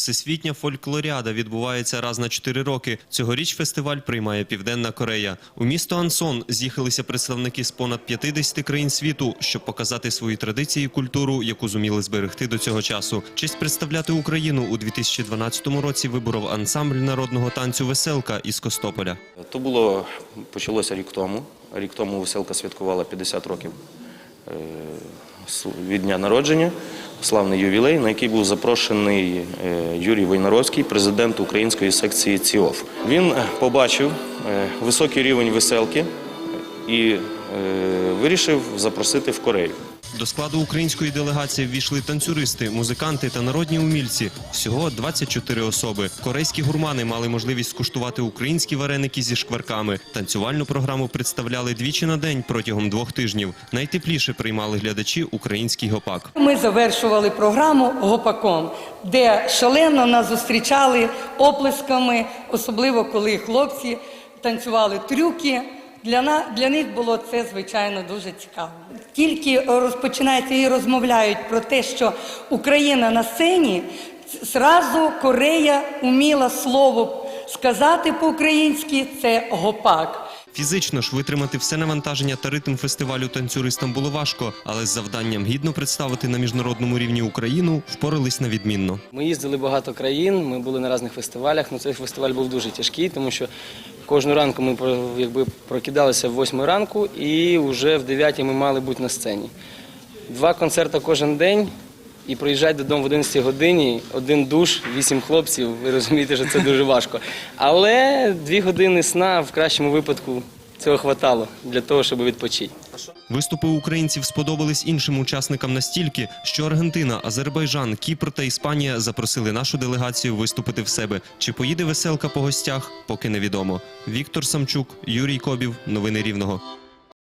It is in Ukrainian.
Всесвітня фольклоріада відбувається раз на чотири роки. Цьогоріч фестиваль приймає Південна Корея. У місто Ансон з'їхалися представники з понад 50 країн світу, щоб показати свої традиції і культуру, яку зуміли зберегти до цього часу. Честь представляти Україну у 2012 році виборов ансамбль народного танцю Веселка із Костополя. То було почалося рік тому. Рік тому веселка святкувала 50 років е, від дня народження, славний ювілей, на який був запрошений е, Юрій Войнаровський, президент української секції ЦІОФ. Він е, побачив е, високий рівень веселки і вирішив запросити в Корею. До складу української делегації ввійшли танцюристи, музиканти та народні умільці. Всього 24 особи. Корейські гурмани мали можливість скуштувати українські вареники зі шкварками. Танцювальну програму представляли двічі на день протягом двох тижнів. Найтепліше приймали глядачі український гопак. Ми завершували програму гопаком, де шалено нас зустрічали оплесками, особливо коли хлопці танцювали трюки. Для, на, для них було це, звичайно, дуже цікаво. Тільки розпочинається і розмовляють про те, що Україна на сцені, зразу Корея уміла слово сказати по-українськи це гопак. Фізично ж витримати все навантаження та ритм фестивалю танцюристам було важко, але з завданням гідно представити на міжнародному рівні Україну впорались на відмінно. Ми їздили багато країн, ми були на різних фестивалях. але цей фестиваль був дуже тяжкий, тому що кожну ранку ми якби, прокидалися в 8 ранку і вже в 9 ми мали бути на сцені. Два концерти кожен день і приїжджати додому в 11 годині, один душ, вісім хлопців. Ви розумієте, що це дуже важко. Але дві години сна в кращому випадку цього хватало для того, щоб відпочити. Виступи українців сподобались іншим учасникам настільки, що Аргентина, Азербайджан, Кіпр та Іспанія запросили нашу делегацію виступити в себе. Чи поїде веселка по гостях, поки невідомо. Віктор Самчук, Юрій Кобів. Новини Рівного.